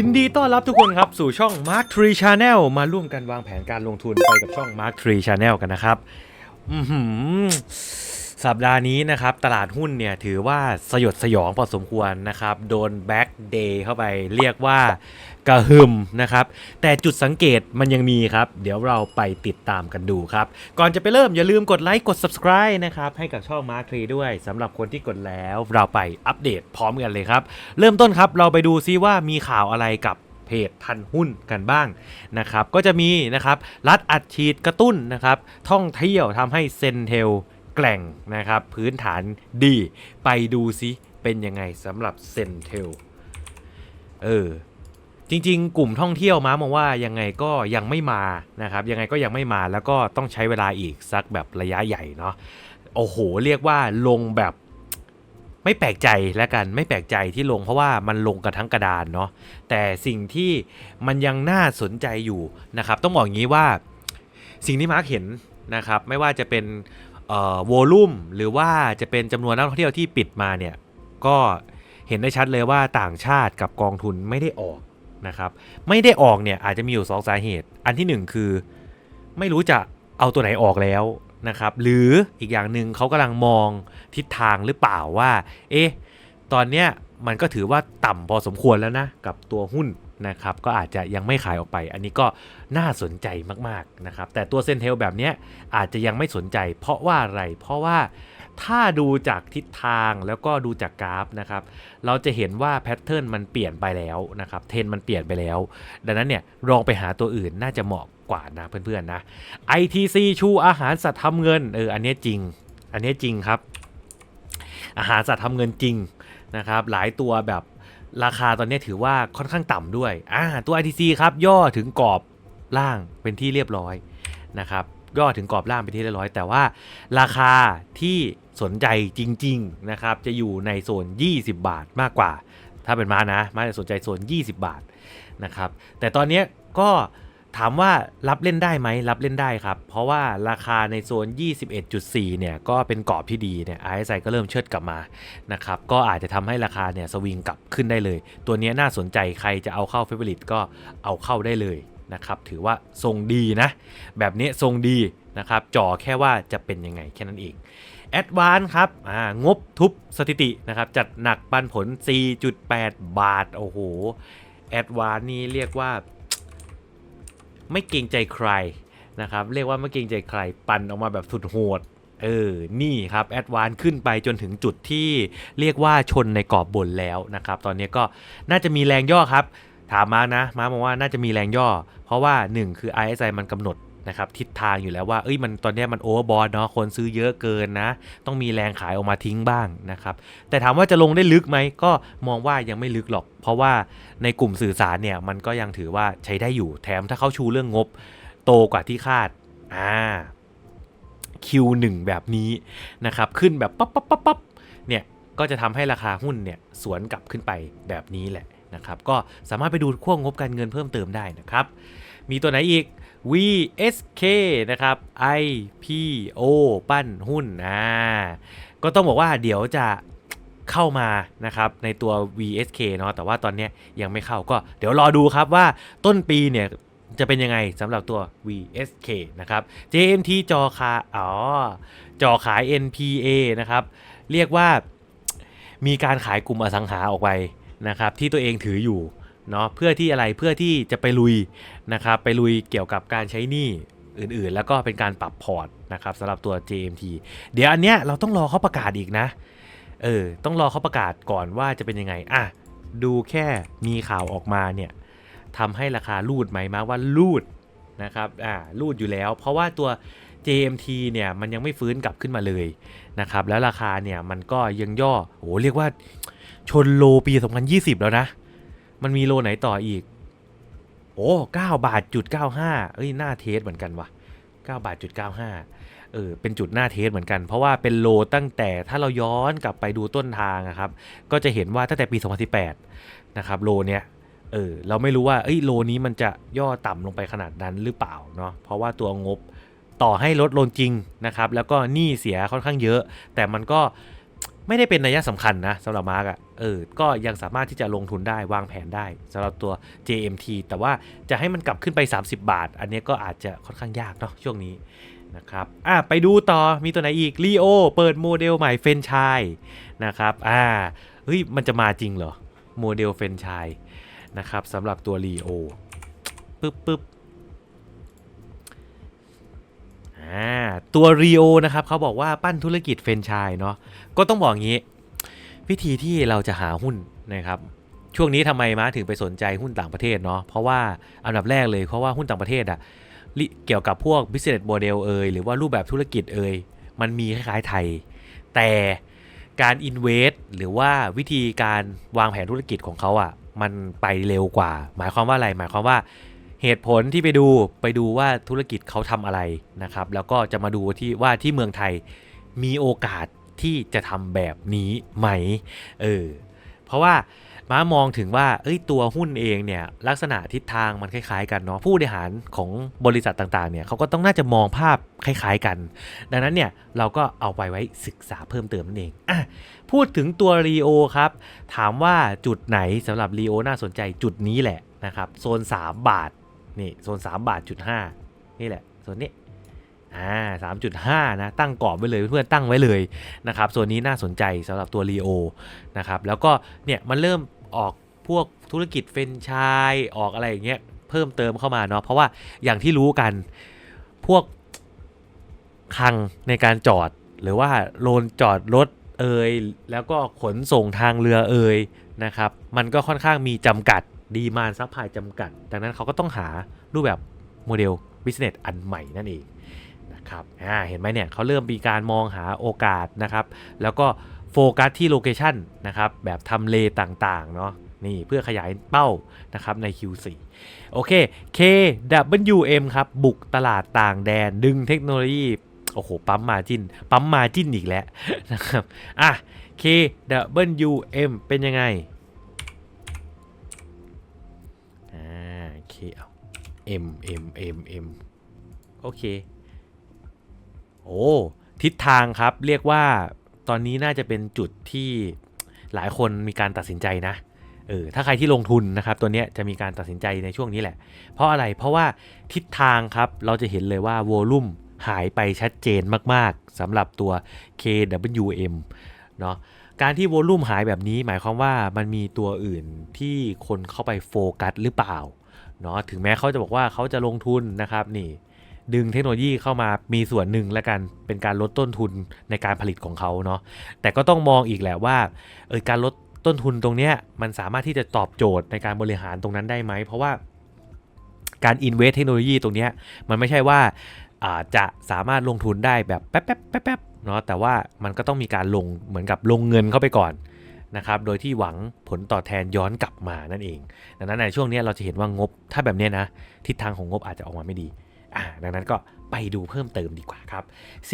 ยินดีต้อนรับทุกคนครับสู่ช่อง Mark Tree Channel มาร่วมกันวางแผนการลงทุนไปกับช่อง Mark Tree Channel กันนะครับ อือหือ สัปดาห์นี้นะครับตลาดหุ้นเนี่ยถือว่าสยดสยองพอสมควรนะครับ โดนแบ็กเดย์เข้าไปเรียกว่ากระหึ่มนะครับ แต่จุดสังเกตมันยังมีครับ เดี๋ยวเราไปติดตามกันดูครับ ก่อนจะไปเริ่มอย่าลืมกดไลค์กด subscribe นะครับให้กับช่อง Mark Tree ด้วยสำหรับคนที่กดแล้วเราไปอัปเดตพร้อมกันเลยครับ เริ่มต้นครับเราไปดูซิว่ามีข่าวอะไรกับเพจทันหุ้นกันบ้างนะครับ ก็จะมีนะครับรัฐอัดฉีดกระตุ้นนะครับท่องเที่ยวทำให้เซนเทล แกล่งนะครับ พื้นฐานดีไปดูซิเป็นยังไงสำหรับเซนเทลเออจริง ๆ กลุ่มท่องเที่ยวม้ามองว่ายังไงก็ยังไม่มานะครับ ยังไงก็ยังไม่มาแล้วก็ต้องใช้เวลาอีกสักแบบระยะใหญ่เนาะโอ้โห เรียกว่าลงแบบไม่แปลกใจแล้วกันไม่แปลกใจที่ลงเพราะว่ามันลงกันทั้งกระดานเนาะแต่สิ่งที่มันยังน่าสนใจอยู่นะครับ ต้องบอกอย่างนี้ว่าสิ่งที่มาร์กเห็นนะครับ ไม่ว่าจะเป็น วอลุ่มหรือว่าจะเป็นจำนวนนักท่องเที่ยวที่ปิดมาเนี่ยก็เห็นได้ชัดเลยว่าต่างชาติกับกองทุนไม่ได้ออกนะครับไม่ได้ออกเนี่ยอาจจะมีอยู่สองสาเหตุ อันที่หนึ่งคือไม่รู้จะเอาตัวไหนออกแล้วนะครับหรืออีกอย่างหนึ่งเขากำลังมองทิศทางหรือเปล่าว่า เอ๊ะตอนเนี้ยมันก็ถือว่าต่ำพอสมควรแล้วนะกับตัวหุ้น นะครับก็อาจจะยังไม่ขายออกไป อันนี้ก็น่าสนใจมากๆนะครับแต่ตัวเซนเทลแบบนี้อาจจะยังไม่สนใจ เพราะว่าอะไร เพราะว่าถ้าดูจากทิศทางแล้วก็ดูจากกราฟนะครับเราจะเห็นว่าแพทเทิร์นมันเปลี่ยนไปแล้วนะครับเทรนมันเปลี่ยนไปแล้ว ดังนั้นเนี่ยลองไปหาตัวอื่นน่าจะเหมาะกว่านะเพื่อนๆนะ ITC ชูอาหารสัตว์ทำเงินเอออันนี้จริง อันนี้จริงครับ อาหารสัตว์ทำเงินจริงนะครับหลายตัวแบบ ราคาตอนนี้ถือว่าค่อนข้างต่ำด้วยอ่าตัว ITC ครับย่อถึงกรอบล่างเป็นที่เรียบร้อยนะครับย่อถึงกรอบล่างเป็นที่เรียบร้อย แต่ว่าราคาที่สนใจจริงๆนะครับจะอยู่ในโซน 20 บาทมากกว่า ถ้าเป็นมานะมาจะสนใจโซน 20 บาทนะครับแต่ตอนนี้ก็ ถามว่ารับเล่นได้ไหมรับเล่นได้ครับ เพราะว่าราคาในโซน 21.4 เนี่ยก็เป็นกรอบที่ดีเนี่ย RSI ก็เริ่มเชิดกลับมานะครับก็อาจจะทำให้ราคาเนี่ยสวิงกลับขึ้นได้เลย ตัวนี้น่าสนใจใครจะเอาเข้าเฟเวอริตก็เอาเข้าได้เลยนะครับถือว่าทรงดีนะ แบบนี้ทรงดีนะครับจ่อแค่ว่าจะเป็นยังไงแค่นั้นเองแอดวานครับอ่างบทุบสถิตินะครับจัดหนักปันผล 4.8 บาท โอ้โหแอดวานนี่เรียกว่า ไม่เกรงใจใครนะครับ เรียกว่าไม่เกรงใจใครปั่นออกมาแบบสุดโหดเออ นี่ครับ แอดวานขึ้นไปจนถึงจุดที่เรียกว่าชนในกรอบบนแล้วนะครับ ตอนนี้ก็น่าจะมีแรงย่อครับ ถามมานะ มาบอกว่าน่าจะมีแรงย่อ เพราะว่า 1 คือ RSI มันกำหนด นะครับทิศทางอยู่แล้วว่าเอ้ยมันตอนนี้มันโอเวอร์บอทเนาะคนซื้อเยอะเกินนะ ต้องมีแรงขายออกมาทิ้งบ้างนะครับแต่ถามว่าจะลงได้ลึกไหมก็มองว่ายังไม่ลึกหรอก เพราะว่าในกลุ่มสื่อสารเนี่ยมันก็ยังถือว่าใช้ได้อยู่แถมถ้าเขาชูเรื่องงบโตกว่าที่คาดอ่า Q1 แบบนี้นะครับขึ้นแบบปั๊บปั๊บปั๊บปั๊บเนี่ยก็จะทำให้ราคาหุ้นเนี่ยสวนกลับขึ้นไปแบบนี้แหละนะครับ ก็สามารถไปดูขั้วงบการเงินเพิ่มเติมได้นะครับ มีตัวไหนอีก VSK นะครับ IPO ปั้นหุ้นอ่าก็ต้องบอกว่าเดี๋ยวจะเข้ามานะครับในตัว VSK เนาะแต่ว่าตอนนี้ยยังไม่เข้าก็เดี๋ยวรอดูครับว่าต้นปีเนี่ยจะเป็นยังไงสำหรับตัว VSK นะครับ JMT จอคาอ๋อจอขาย NPA นะครับ เรียกว่ามีการขายกลุ่มอสังหาออกไปนะครับที่ตัวเองถืออยู่ เนาะเพื่อที่อะไรเพื่อที่จะไปลุยนะครับไปลุยเกี่ยวกับการใช้หนี้อื่นๆ แล้วก็เป็นการปรับพอร์ตนะครับสำหรับตัว JMT เดี๋ยวอันเนี้ยเราต้องรอเขาประกาศอีกนะเออต้องรอเขาประกาศก่อนว่าจะเป็นยังไงอะดูแค่มีข่าวออกมาเนี่ยทำให้ราคาลูดไหมมาว่าลูดนะครับอ่าลูดอยู่แล้ว เพราะว่าตัว JMT เนี่ยมันยังไม่ฟื้นกลับขึ้นมาเลยนะครับแล้วราคาเนี่ยมันก็ยังย่อโอ้เรียกว่าชนโลปี 2020 แล้วนะ มันมีโลไหนต่ออีก โอ้9บาทจุด95เอ้ยหน้าเทสเหมือนกันวะ9บาทจุด95เออเป็นจุดหน้าเทสเหมือนกัน เพราะว่าเป็นโลตั้งแต่ถ้าเราย้อนกลับไปดูต้นทางอะครับ ก็จะเห็นว่าตั้งแต่ปี 2018 นะครับโลเนี้ยเออเราไม่รู้ว่าเอ้ยโลนี้มันจะย่อต่ำลงไปขนาดนั้นหรือเปล่าเนาะเพราะว่าตัวงบต่อให้ลดลงจริงนะครับ แล้วก็หนี้เสียค่อนข้างเยอะ แต่มันก็ ไม่ได้เป็นนัยสำคัญนะสำหรับมาร์กอะเออ ก็ยังสามารถที่จะลงทุนได้วางแผนได้สำหรับตัว JMT แต่ว่าจะให้มันกลับขึ้นไป 30 บาท อันนี้ก็อาจจะค่อนข้างยากเนาะช่วงนี้นะครับอะไปดูต่อมีตัวไหนอีก Leo เปิดโมเดลใหม่เฟนชายนะครับอ่าเฮ้ยมันจะมาจริงเหรอโมเดลเฟนชายนะครับสำหรับตัว Leo ปึ๊บปึ๊บ อ่าตัว Rio นะครับเขาบอกว่าปั้นธุรกิจเฟรนชส์เนาะก็ต้องบอกงี้ วิธีที่เราจะหาหุ้นนะครับช่วงนี้ทำไมมาถึงไปสนใจหุ้นต่างประเทศเนาะเพราะว่าอันดับแรกเลยเพราะว่าหุ้นต่างประเทศอะเกี่ยวกับพวก business model เอยหรือว่ารูปแบบธุรกิจเอยมันมีคล้ายๆไทย แต่การ invest หรือว่าวิธีการวางแผนธุรกิจของเขาอะมันไปเร็วกว่า หมายความว่าอะไรหมายความว่า เหตุผลที่ไปดูไปดูว่าธุรกิจเขาทำอะไรนะครับ แล้วก็จะมาดูที่ว่าที่เมืองไทยมีโอกาสที่จะทำแบบนี้ไหมเออเพราะว่าม้ามองถึงว่าเอ้ยตัวหุ้นเองเนี่ยลักษณะทิศทางมันคล้ายๆกันเนาะผู้บริหารของบริษัทต่างๆเนี่ยเขาก็ต้องน่าจะมองภาพคล้ายๆกัน ดังนั้นเนี่ยเราก็เอาไปไว้ศึกษาเพิ่มเติมนั่นเองอะพูดถึงตัวรีโอครับ ถามว่าจุดไหนสำหรับรีโอน่าสนใจจุดนี้แหละนะครับโซน 3 บาท นี่โซน3บาทจุด5นี่แหละโซนนี้อ่าสามจุดห้านะตั้งกรอบไว้เลยเพื่อนตั้งไว้เลยนะครับส่วนนี้น่าสนใจสำหรับตัว Leo นะครับแล้วก็เนี่ยมันเริ่มออกพวกธุรกิจเฟรนไชส์ออกอะไรอย่างเงี้ยเพิ่มเติมเข้ามาเนาะเพราะว่าอย่างที่รู้กันพวกคังในการจอดหรือว่าโลนจอดรถเอ่ยแล้วก็ขนส่งทางเรือเอ่ยนะครับ มันก็ค่อนข้างมีจำกัด ดีมานซัพพลายจำกัด ดังนั้นเขาก็ต้องหารูปแบบโมเดล business อันใหม่นั่นเองนะครับอ่าเห็นไหมเนี่ยเขาเริ่มมีการมองหาโอกาสนะครับ แล้วก็โฟกัสที่โลเคชันนะครับแบบทำเลต่างๆเนาะนี่เพื่อขยายเป้านะครับใน Q4 โอเค KWM ครับ บุกตลาดต่างแดน ดึงเทคโนโลยีโอ้โห ปั๊มมาจินปั๊มมาจินอีกแล้วนะครับ อะ KWM เป็นยังไง เอา M M M M โอเค โอ้ ทิศทางครับ เรียกว่าตอนนี้น่าจะเป็นจุดที่หลายคนมีการตัดสินใจนะ เออ ถ้าใครที่ลงทุนนะครับ ตัวเนี้ยจะมีการตัดสินใจในช่วงนี้แหละ เพราะอะไร เพราะว่าทิศทางครับ เราจะเห็นเลยว่าโวลุ่มหายไปชัดเจนมาก ๆสำหรับตัว KWM เนาะการที่โวลุ่มหายแบบนี้หมายความว่ามันมีตัวอื่นที่คนเข้าไปโฟกัสหรือเปล่า เนาะถึงแม้เขาจะบอกว่าเขาจะลงทุนนะครับนี่ดึงเทคโนโลยีเข้ามามีส่วนหนึ่งแล้วกันเป็นการลดต้นทุนในการผลิตของเขาเนาะแต่ก็ต้องมองอีกแหละว่าเออการลดต้นทุนตรงเนี้ยมันสามารถที่จะตอบโจทย์ในการบริหารตรงนั้นได้ไหม เพราะว่าการ invest เทคโนโลยีตรงเนี้ยมันไม่ใช่ว่าาจะสามารถลงทุนได้แบบแป๊บแป๊บแป๊บแป๊บเนาะแต่ว่ามันก็ต้องมีการลงเหมือนกับลงเงินเข้าไปก่อน นะครับโดยที่หวังผลตอบแทนย้อนกลับมานั่นเอง ดังนั้นในช่วงนี้เราจะเห็นว่างบถ้าแบบนี้นะทิศทางของงบอาจจะออกมาไม่ดีอ่าดังนั้นก็ไปดูเพิ่มเติมดีกว่าครับ C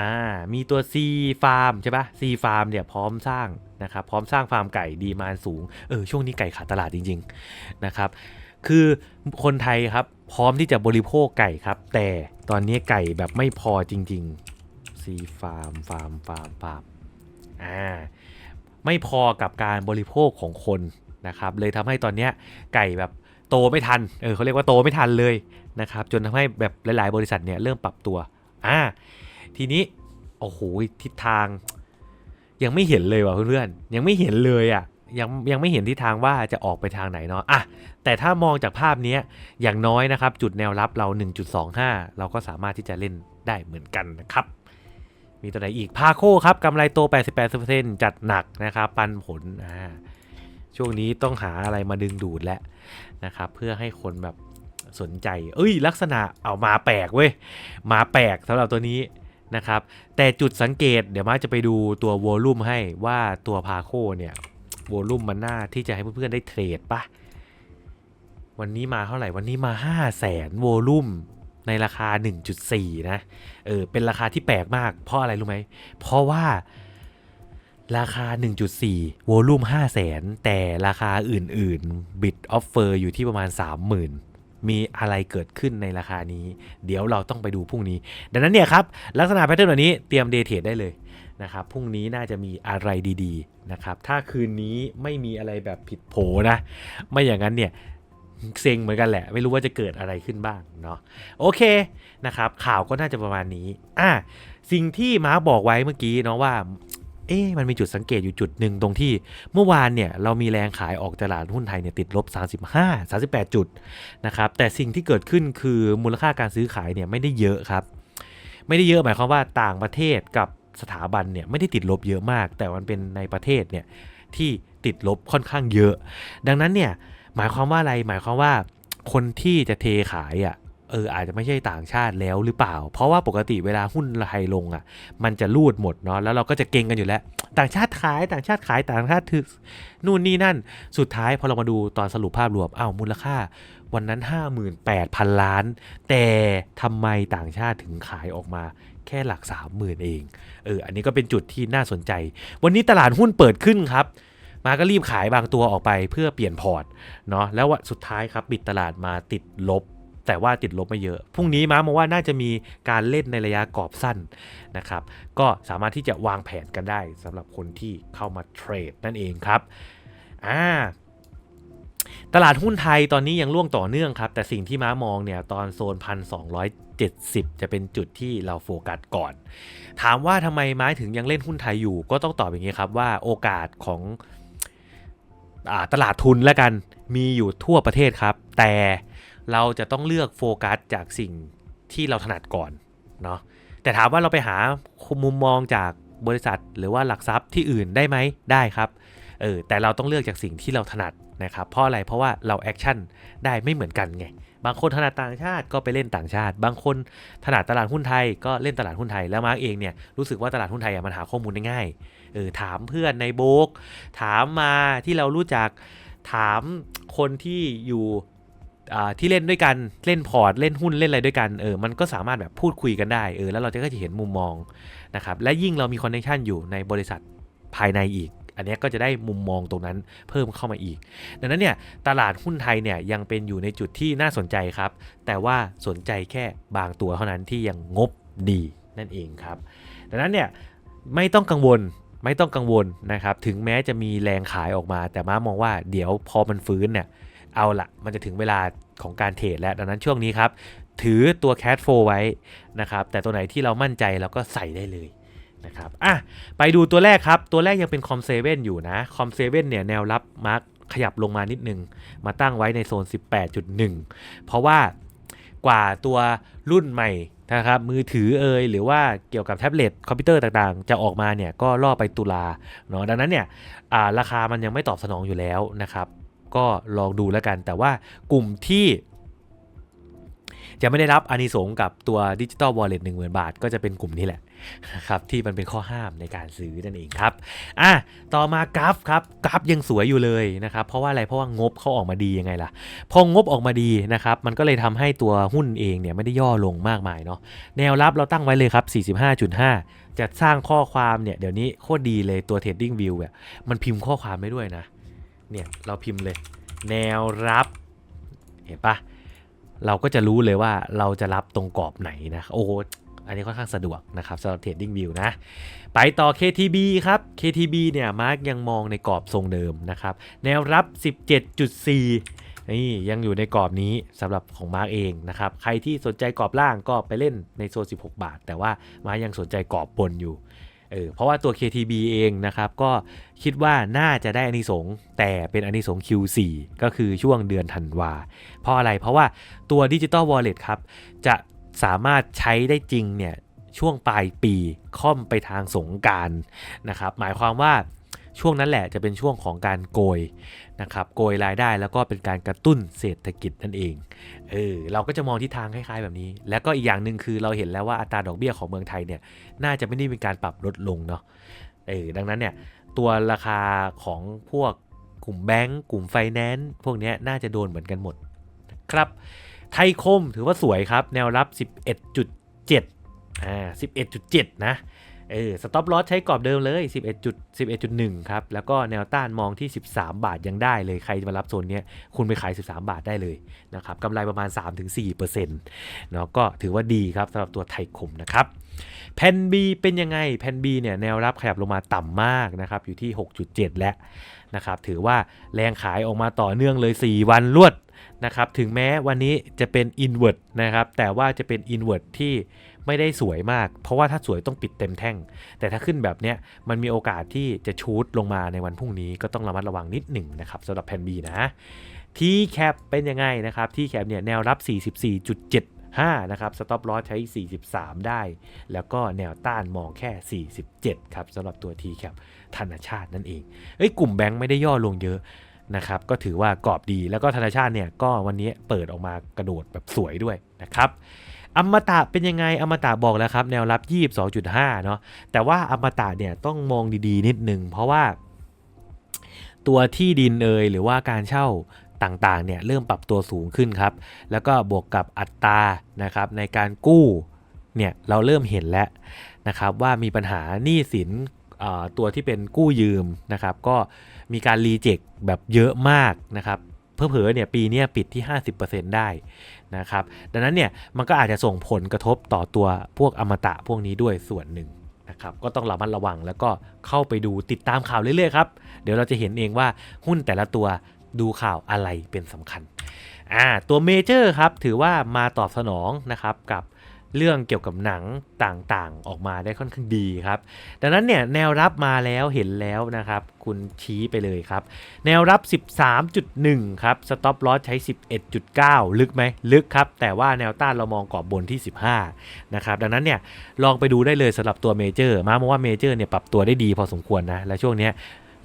อ่ามีตัว C Farm ใช่ปะ C Farm เนี่ยพร้อมสร้างนะครับพร้อมสร้างฟาร์มไก่ดีมานสูงเออช่วงนี้ไก่ขาดตลาดจริงๆนะครับคือคนไทยครับพร้อมที่จะบริโภคไก่ครับ แต่ตอนนี้ไก่แบบไม่พอจริงๆ C Farm Farm Farm Farm อ่า ไม่พอกับการบริโภคของคนนะครับเลยทำให้ตอนเนี้ยไก่แบบโตไม่ทันเออเขาเรียกว่าโตไม่ทันเลยนะครับจนทำให้แบบหลาย ๆ บริษัทเนี่ยเริ่มปรับตัวอ่าทีนี้โอ้โหทิศทาง ยังไม่เห็นเลยว่ะเพื่อนๆยังไม่เห็นเลยอะยังยังไม่เห็นทิศทางว่าจะออกไปทางไหนเนาะอะแต่ถ้ามองจากภาพนี้อย่างน้อยนะครับ จุดแนวรับเรา 1.25 เราก็สามารถที่จะเล่นได้เหมือนกันนะครับ มีตัวไหนอีกพาโคครับกำไรโต 88%จัดหนักนะครับ ปันผลอ่าช่วงนี้ต้องหาอะไรมาดึงดูดแล้วนะครับ เพื่อให้คนแบบสนใจ เอ้ย ลักษณะเอามาแปลกเว้ย มาแปลกสำหรับตัวนี้นะครับ แต่จุดสังเกตเดี๋ยวมาจะไปดูตัวโวลุ่มให้ว่าตัวพาโคเนี่ยโวลุ่มมันน่าที่จะให้เพื่อนๆได้เทรดปะวันนี้มาเท่าไหร่วันนี้มา 5 0 0แสนโวลุ่ม ในราคา 1.4 นะ เออ เป็นราคาที่แปลกมาก เพราะอะไรรู้ไหม เพราะว่าราคา 1.4โวลุ่ม5 0 0แสน แต่ราคาอื่นๆ Bid Offer อร์อยู่ที่ประมาณ 30,000 มีอะไรเกิดขึ้นในราคานี้ เดี๋ยวเราต้องไปดูพรุ่งนี้ ดังนั้นเนี่ยครับ ลักษณะแพทเทิร์นแบบนี้เตรียมเดย์เทรดได้เลยนะครับ พรุ่งนี้น่าจะมีอะไรดี ๆ นะครับ ถ้าคืนนี้ไม่มีอะไรแบบผิดโผนะ ไม่อย่างนั้นเนี่ย เซ็งเหมือนกันแหละ ไม่รู้ว่าจะเกิดอะไรขึ้นบ้างเนาะโอเคนะครับ ข่าวก็น่าจะประมาณนี้อะสิ่งที่มาบอกไว้เมื่อกี้เนาะว่าเอ๊ะมันมีจุดสังเกตอยู่จุดหนึ่งตรงที่เมื่อวานเนี่ยเรามีแรงขายออกตลาดหุ้นไทยเนี่ยติดลบ 35 38 จุดนะครับแต่สิ่งที่เกิดขึ้นคือมูลค่าการซื้อขายเนี่ยไม่ได้เยอะครับ ไม่ได้เยอะหมายความว่าต่างประเทศกับสถาบันเนี่ยไม่ได้ติดลบเยอะมาก แต่มันเป็นในประเทศเนี่ยที่ติดลบค่อนข้างเยอะ ดังนั้นเนี่ย หมายความว่าอะไรหมายความว่าคนที่จะเทขายอะเอออาจจะไม่ใช่ต่างชาติแล้วหรือเปล่า เพราะว่าปกติเวลาหุ้นไทยลงอะ มันจะรูดหมดเนาะแล้วเราก็จะเก่งกันอยู่แล้ว ต่างชาติขายต่างชาติขายต่างชาติถือนู่นนี่นั่น สุดท้ายพอเรามาดูตอนสรุปภาพรวมอ้าวมูลค่า วันนั้น 58,000 ล้าน แต่ทำไมต่างชาติถึงขายออกมาแค่หลัก 30,000 เองเอออันนี้ก็เป็นจุดที่น่าสนใจ วันนี้ตลาดหุ้นเปิดขึ้นครับ มาก็รีบขายบางตัวออกไปเพื่อเปลี่ยนพอร์ตเนาะแล้วสุดท้ายครับปิดตลาดมาติดลบ แต่ว่าติดลบไม่เยอะ พรุ่งนี้ม้ามองว่าน่าจะมีการเล่นในระยะกรอบสั้นนะครับ ก็สามารถที่จะวางแผนกันได้สำหรับคนที่เข้ามาเทรดนั่นเองครับอ่าตลาดหุ้นไทยตอนนี้ยังร่วงต่อเนื่องครับ แต่สิ่งที่ม้ามองเนี่ยตอนโซน 1,270 จะเป็นจุดที่เราโฟกัสก่อน ถามว่าทำไมไม้ถึงยังเล่นหุ้นไทยอยู่ ก็ต้องตอบอย่างนี้ครับว่าโอกาสของ ตลาดทุนแล้วกันมีอยู่ทั่วประเทศครับ แต่เราจะต้องเลือกโฟกัสจากสิ่งที่เราถนัดก่อนเนาะแต่ถามว่าเราไปหามุมมองจากบริษัทหรือว่าหลักทรัพย์ที่อื่นได้ไหมได้ครับเออแต่เราต้องเลือกจากสิ่งที่เราถนัดนะครับเพราะอะไรเพราะว่าเราแอคชั่นได้ไม่เหมือนกันไงบางคนถนัดต่างชาติก็ไปเล่นต่างชาติ บางคนถนัดตลาดหุ้นไทยก็เล่นตลาดหุ้นไทยแล้วมาร์กเองเนี่ยรู้สึกว่าตลาดหุ้นไทยอะมันหาข้อมูลได้ง่าย เออถามเพื่อนในโบก ถามมาที่เรารู้จักถามคนที่อยู่ที่เล่นด้วยกันเล่นพอร์ตเล่นหุ้นเล่นอะไรด้วยกันเออมันก็สามารถแบบพูดคุยกันได้เออแล้วเราจะก็จะเห็นมุมมองนะครับและยิ่งเรามีคอนเนคชันอยู่ในบริษัทภายในอีก อันนี้ก็จะได้มุมมองตรงนั้นเพิ่มเข้ามาอีก ดังนั้นเนี่ยตลาดหุ้นไทยเนี่ยยังเป็นอยู่ในจุดที่น่าสนใจครับ แต่ว่าสนใจแค่บางตัวเท่านั้นที่ยังงบดีนั่นเองครับ ดังนั้นเนี่ยไม่ต้องกังวล ไม่ต้องกังวลนะครับ ถึงแม้จะมีแรงขายออกมา แต่ม้ามองว่าเดี๋ยวพอมันฟื้นเนี่ย เอาละมันจะถึงเวลาของการเทรดแล้ว ดังนั้นช่วงนี้ครับ ถือตัว cash flow ไว้นะครับ แต่ตัวไหนที่เรามั่นใจเราก็ใส่ได้เลยนะครับ อะ ไปดูตัวแรกครับ ตัวแรกยังเป็นคอมเซเว่นอยู่นะ คอมเซเว่นเนี่ยแนวรับมาร์กขยับลงมานิดนึง มาตั้งไว้ในโซน 18.1 เพราะว่า กว่าตัวรุ่นใหม่นะครับมือถือเอยหรือว่าเกี่ยวกับแท็บเล็ตคอมพิวเตอร์ต่างๆ จะออกมาเนี่ยก็ล่อไปตุลาเนาะดังนั้นเนี่ยราคามันยังไม่ตอบสนองอยู่แล้วนะครับ ก็ลองดูแล้วกัน แต่ว่ากลุ่มที่ จะไม่ได้รับอานิสงกับตัวดิจิตอลวอลเล็ตหนึ่งหมื่นบาท ก็จะเป็นกลุ่มนี้แหละนะครับที่มันเป็นข้อห้ามในการซื้อนั่นเองครับอะต่อมากราฟครับกราฟยังสวยอยู่เลยนะครับเพราะว่าอะไรเพราะว่างบเขาออกมาดียังไงล่ะ พองบออกมาดีนะครับมันก็เลยทำให้ตัวหุ้นเองเนี่ยไม่ได้ย่อลงมากมายเนาะแนวรับเราตั้งไว้เลยครับ 45.5 จะสร้างข้อความเนี่ยเดี๋ยวนี้โคตรดีเลยตัว Trading View เนี่ยมันพิมพ์ข้อความได้ด้วยนะเนี่ยเราพิมพ์เลย แนวรับเห็นปะ เราก็จะรู้เลยว่าเราจะรับตรงกรอบไหนนะโอ้อันนี้ค่อนข้างสะดวกนะครับสำหรับ Trading View นะ ไปต่อ KTB ครับ KTB เนี่ยมาร์กยังมองในกรอบทรงเดิมนะครับ แนวรับ 17.4 นี่ยังอยู่ในกรอบนี้สำหรับของมาร์กเองนะครับ ใครที่สนใจกรอบล่างก็ไปเล่นในโซน 16 บาท แต่ว่ามาร์กยังสนใจกรอบบนอยู่ เออเพราะว่าตัว KTB เองนะครับก็คิดว่าน่าจะได้อานิสงส์แต่เป็นอานิสงส์ Q4 ก็คือช่วงเดือนธันวา เพราะอะไรเพราะว่าตัว Digital Wallet ครับ จะสามารถใช้ได้จริงเนี่ยช่วงปลายปีค่อมไปทางสงการนะครับหมายความว่า ช่วงนั้นแหละจะเป็นช่วงของการโกยนะครับโกยรายได้แล้วก็เป็นการกระตุ้นเศรษฐกิจนั่นเองเออเราก็จะมองทิศทางคล้ายๆแบบนี้ แล้วก็อีกอย่างหนึ่งคือเราเห็นแล้วว่าอัตราดอกเบี้ยของเมืองไทยเนี่ยน่าจะไม่ได้มีการปรับลดลงเนาะเออดังนั้นเนี่ยตัวราคาของพวกกลุ่มแบงก์กลุ่มไฟแนนซ์พวกนี้น่าจะโดนเหมือนกันหมดครับไทยคมถือว่าสวยครับ แนวรับ 11.7อ่า11.7 นะ เออสต็อปลอสใช้กรอบเดิมเลย 11.11.1 ครับ แล้วก็แนวต้านมองที่ 13 บาทยังได้เลย ใครจะมารับโซนเนี้ยคุณไปขาย 13 บาทได้เลยนะครับกำไรประมาณ 3-4%เนาะก็ถือว่าดีครับสำหรับตัวไทยคมนะครับแผ่น B เป็นยังไงแผ่น B เนี่ยแนวรับขยับลงมาต่ำมากนะครับอยู่ที่ 6.7 แล้วนะครับถือว่าแรงขายออกมาต่อเนื่องเลย 4 วันรวดนะครับถึงแม้วันนี้จะเป็น inward นะครับแต่ว่าจะเป็น inward ที่ ไม่ได้สวยมาก เพราะว่าถ้าสวยต้องปิดเต็มแท่ง แต่ถ้าขึ้นแบบเนี้ยมันมีโอกาสที่จะชูดลงมาในวันพรุ่งนี้ก็ต้องระมัดระวังนิดหนึ่งนะครับสำหรับแผ่น B นะทีแคปเป็นยังไงนะครับทีแคปเนี่ยแนวรับ 44.75 นะครับสต็อปลอสใช้ 43 ได้ แล้วก็แนวต้านมองแค่ 47 ครับสำหรับตัว t c a p ธนชาตินั่นเองเอ้ยกลุ่มแบงค์ไม่ได้ย่อลงเยอะนะครับก็ถือว่ากรอบดีแล้วก็ธนชาติเนี่ยก็วันนี้เปิดออกมากระโดดแบบสวยด้วยนะครับ อมตะเป็นยังไงอมตะบอกแล้วครับแนวรับ 22.5 เนาะแต่ว่าอมตะเนี่ยต้องมองดีๆ นิดนึงเพราะว่า ตัวที่ดินเอยหรือว่าการเช่าต่างๆเนี่ยเริ่มปรับตัวสูงขึ้นครับ แล้วก็บวกกับอัตรานะครับในการกู้เนี่ยเราเริ่มเห็นแล้วนะครับว่ามีปัญหาหนี้สินอ่อตัวที่เป็นกู้ยืมนะครับก็มีการรีเจ็คแบบเยอะมากนะครับเพื่อเผลอเนี่ยปีนี้ปิดที่ 50%ได้ นะครับ ดังนั้นเนี่ยมันก็อาจจะส่งผลกระทบต่อตัวพวกอมตะพวกนี้ด้วยส่วนหนึ่งนะครับก็ต้องระมัดระวังแล้วก็เข้าไปดูติดตามข่าวเรื่อยๆครับ เดี๋ยวเราจะเห็นเองว่าหุ้นแต่ละตัวดูข่าวอะไรเป็นสำคัญอ่าตัวเมเจอร์ครับถือว่ามาตอบสนองนะครับกับ เรื่องเกี่ยวกับหนังต่างๆ ออกมาได้ค่อนข้างดีครับ ดังนั้นเนี่ยแนวรับมาแล้วเห็นแล้วนะครับ คุณชี้ไปเลยครับ แนวรับ 13.1 ครับสต็อปลอสใช้ 11.9 ลึกไหมลึกครับ แต่ว่าแนวต้านเรามองกรอบบนที่ 15 นะครับ ดังนั้นเนี่ยลองไปดูได้เลยสำหรับตัวเมเจอร์มาเพราะว่าเมเจอร์เนี่ยปรับตัวได้ดีพอสมควรนะและช่วงนี้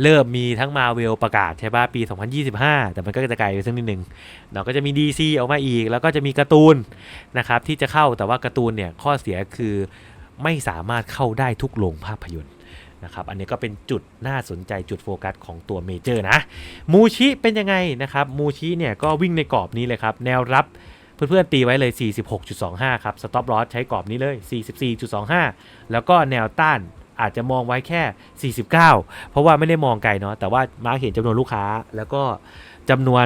เริ่มมีทั้งมาเวลประกาศใช่ป่ะปี 2025 แต่มันก็จะไกลไปสักนิดหนึ่งเราก็จะมี DC ออกมาอีก แล้วก็จะมีการ์ตูนนะครับที่จะเข้าแต่ว่าการ์ตูนเนี่ยข้อเสียคือไม่สามารถเข้าได้ทุกโรงภาพยนตร์นะครับอันนี้ก็เป็นจุดน่าสนใจจุดโฟกัสของตัวเมเจอร์นะ มูชิเป็นยังไงนะครับ มูชิเนี่ยก็วิ่งในกรอบนี้เลยครับ แนวรับเพื่อนๆตีไว้เลย 46.25 ครับ สต็อปลอสใช้กรอบนี้เลย 44.25 แล้วก็แนวต้าน อาจจะมองไว้แค่ 49 เพราะว่าไม่ได้มองไกลเนาะแต่ว่ามาเห็นจำนวนลูกค้า แล้วก็จำนวน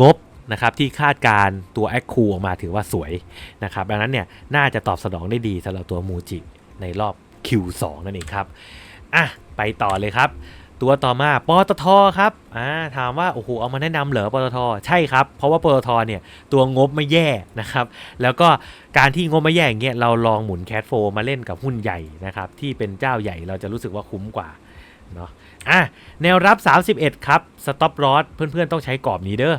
งบนะครับที่คาดการตัวแอคคูออกมาถือว่าสวยนะครับดังนั้นเนี่ยน่าจะตอบสนองได้ดีสำหรับตัวมูจิในรอบ Q2 นั่นเองครับอะไปต่อเลยครับ ตัวต่อมาปตทครับอ่าถามว่าโอ้โหเอามาแนะนำเหรอปตทใช่ครับ เพราะว่าปตทเนี่ยตัวงบไม่แย่นะครับ แล้วก็การที่งบไม่แย่อย่างเงี้ยเราลองหมุนแคทโฟมาเล่นกับหุ้นใหญ่นะครับที่เป็นเจ้าใหญ่เราจะรู้สึกว่าคุ้มกว่าเนาะอะแนวรับ 31 ครับสต็อปลอสเพื่อนๆ ต้องใช้กรอบนี้เด้อ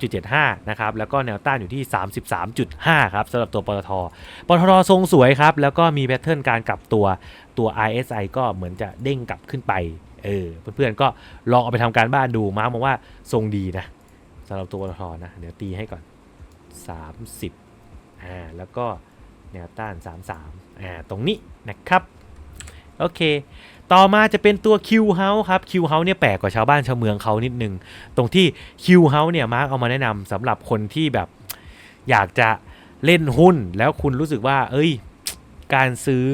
29.75 นะครับ แล้วก็แนวต้านอยู่ที่ 33.5 ครับสำหรับตัวปตทปตททรงสวยครับ แล้วก็มีแพทเทิร์นการกลับตัวตัว RSI ก็เหมือนจะเด้งกลับขึ้นไป เออเพื่อนๆก็ลองเอาไปทำการบ้านดูมาร์กมองว่าทรงดีนะสำหรับตัวปตทนะ เดี๋ยวตีให้ก่อน 30อ่าแล้วก็แนวต้าน 33อ่าตรงนี้นะครับโอเค ต่อมาจะเป็นตัว Q House ครับ Q House เนี่ยแปลกกว่าชาวบ้านชาวเมืองเขานิดนึง ตรงที่ Q House เนี่ยมาร์กเอามาแนะนำสำหรับคนที่แบบอยากจะเล่นหุ้นแล้วคุณรู้สึกว่า เอ้ย การซื้อ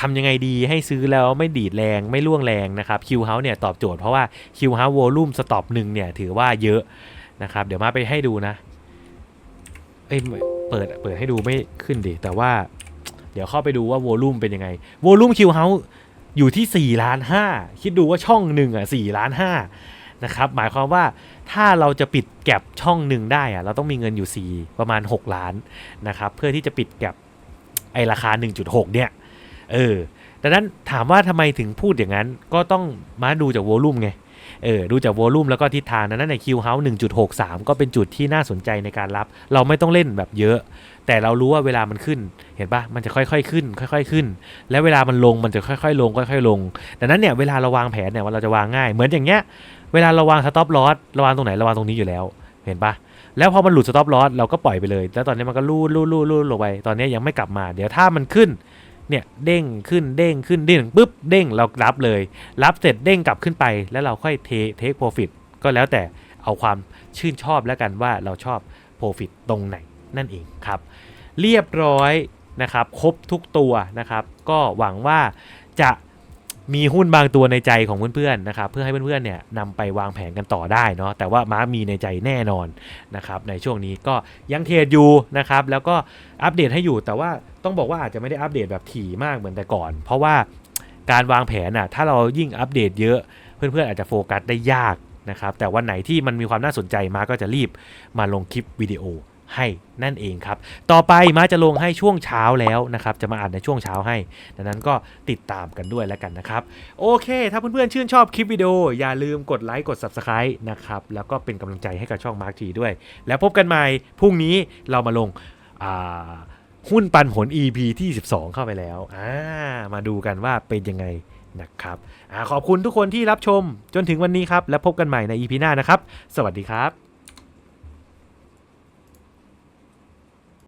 ทำยังไงดีให้ซื้อแล้วไม่ดีดแรงไม่ล่วงแรงนะครับ Q House เนี่ยตอบโจทย์เพราะว่า Q House Volume Stop หนึ่งเนี่ยถือว่าเยอะนะครับ เดี๋ยวมาไปให้ดูนะเอ้ยเปิดเปิดให้ดูไม่ขึ้นดิแต่ว่า เดี๋ยวเข้าไปดูว่าโวลูมเป็นยังไงโวลูมคิวเฮาอยู่ที่4ล้าน5คิดดูว่าช่องหนึ่งอะ4ล้าน5นะครับหมายความว่าถ้าเราจะปิดแก็บช่องหนึ่งได้อะเราต้องมีเงินอยู่ 4 ประมาณ 6 ล้านนะครับเพื่อที่จะปิดแก็บไอราคา 1.6 เนี่ย เออดังนั้นถามว่าทำไมถึงพูดอย่างนั้น ก็ต้องมาดูจากโวลูมไงเออดูจากโวลูมแล้วก็ทิศทางนั้นในคิวเฮา1.63ก็เป็นจุดที่น่าสนใจในการรับ เราไม่ต้องเล่นแบบเยอะ แต่เรารู้ว่าเวลามันขึ้น เห็นปะมันจะค่อยๆขึ้น ค่อย ๆขึ้น แล้วเวลามันลงมันจะค่อยๆ ลงค่อยๆลงดังนั้นเนี่ยเวลาเราวางแผนเนี่ยว่าเราจะวางง่าย เหมือนอย่างเงี้ยเวลาเราวางสต็อปลอสระวางตรงไหนระวางตรงนี้อยู่แล้ว เห็นปะแล้วพอมันหลุดสต็อปลอสเราก็ปล่อยไปเลย แล้วตอนนี้มันก็ลูดลูดลูดลูดลงไปตอนนี้ยังไม่กลับมา เดี๋ยวถ้ามันขึ้น เนี่ยเด้งขึ้นเด้งขึ้นเด้งปุ๊บเด้งเรารับเลย รับเสร็จเด้งกลับขึ้นไป แล้วเราค่อยเทเทคโปรฟิตก็แล้วแต่เอาความชื่นชอบแล้วกันว่าเราชอบโปรฟิตตรงไหนนั่นเองครับ เรียบร้อยนะครับครบทุกตัวนะครับ ก็หวังว่าจะมีหุ้นบางตัวในใจของเพื่อนๆนะครับเพื่อให้เพื่อนๆเนี่ยนำไปวางแผนกันต่อได้เนาะแต่ว่าม้ามีในใจแน่นอนนะครับในช่วงนี้ก็ยังเทรดอยู่นะครับแล้วก็อัปเดตให้อยู่แต่ว่า ต้องบอกว่าอาจจะไม่ได้อัปเดตแบบถี่มากเหมือนแต่ก่อน เพราะว่าการวางแผนอะถ้าเรายิ่งอัปเดตเยอะ เพื่อนๆอาจจะโฟกัสได้ยากนะครับแต่วันไหนที่มันมีความน่าสนใจมาก็จะรีบมาลงคลิปวิดีโอให้นั่นเองครับ ต่อไปมาจะลงให้ช่วงเช้าแล้วนะครับ จะมาอ่านในช่วงเช้าให้ ดังนั้นก็ติดตามกันด้วยแล้วกันนะครับ โอเค ถ้าเพื่อนๆชื่นชอบคลิปวิดีโอ อย่าลืมกดไลค์ กด Subscribe นะครับ แล้วก็เป็นกำลังใจให้กับช่อง Mark T ด้วย แล้วพบกันใหม่พรุ่งนี้เรามาลงอ่า หุ้นปันผล EP ที่ 12 เข้าไปแล้วอ่ามาดูกันว่าเป็นยังไงนะครับอขอบคุณทุกคนที่รับชมจนถึงวันนี้ครับ และพบกันใหม่ใน EP หน้านะครับ สวัสดีครับ